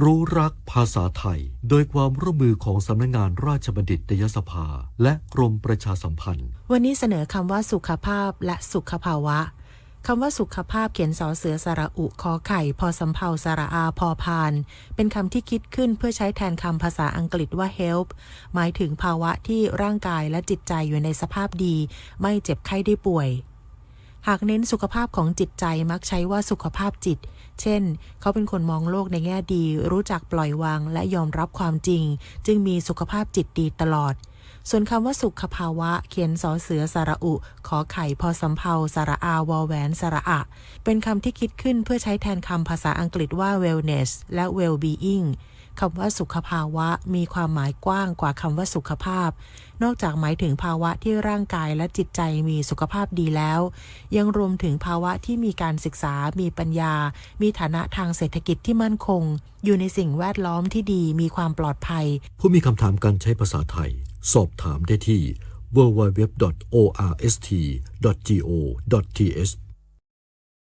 รู้รักภาษาไทย โดยความร่วมมือของสำนักงานราชบัณฑิตยสภา และกรมประชาสัมพันธ์ วันนี้เสนอคำว่าสุขภาพและสุขภาวะคำว่าสุขภาพเขียนสอเสือสระอุคอไข่ พอสำเภาสระอาพอพาน เป็นคำที่คิดขึ้นเพื่อใช้แทนคำภาษาอังกฤษว่า help หมายถึงภาวะที่ร่างกายและจิตใจอยู่ในสภาพดี ไม่เจ็บไข้ได้ป่วย หากเน้นสุขภาพของจิตใจมักใช้ว่าสุขภาพจิต เช่น เขาเป็นคนมองโลกในแง่ดี รู้จักปล่อยวางและยอมรับความจริง จึงมีสุขภาพจิตดีตลอด ส่วนคำว่าสุขภาวะ เขียนสอเสือสระอุ ขอไข่พอสำเภาสระอาวอแหวนสระอะ เป็นคำที่คิดขึ้นเพื่อใช้แทนคำภาษาอังกฤษว่า wellness และ well-being คำว่าสุขภาวะมีความหมายกว้างกว่าคำว่าสุขภาพ นอกจากหมายถึงภาวะที่ร่างกายและจิตใจมีสุขภาพดีแล้ว ยังรวมถึงภาวะที่มีการศึกษา มีปัญญา มีฐานะทางเศรษฐกิจที่มั่นคง อยู่ในสิ่งแวดล้อมที่ดี มีความปลอดภัย ผู้มีคำถามการใช้ภาษาไทย สอบถามได้ที่ www.orst.go.th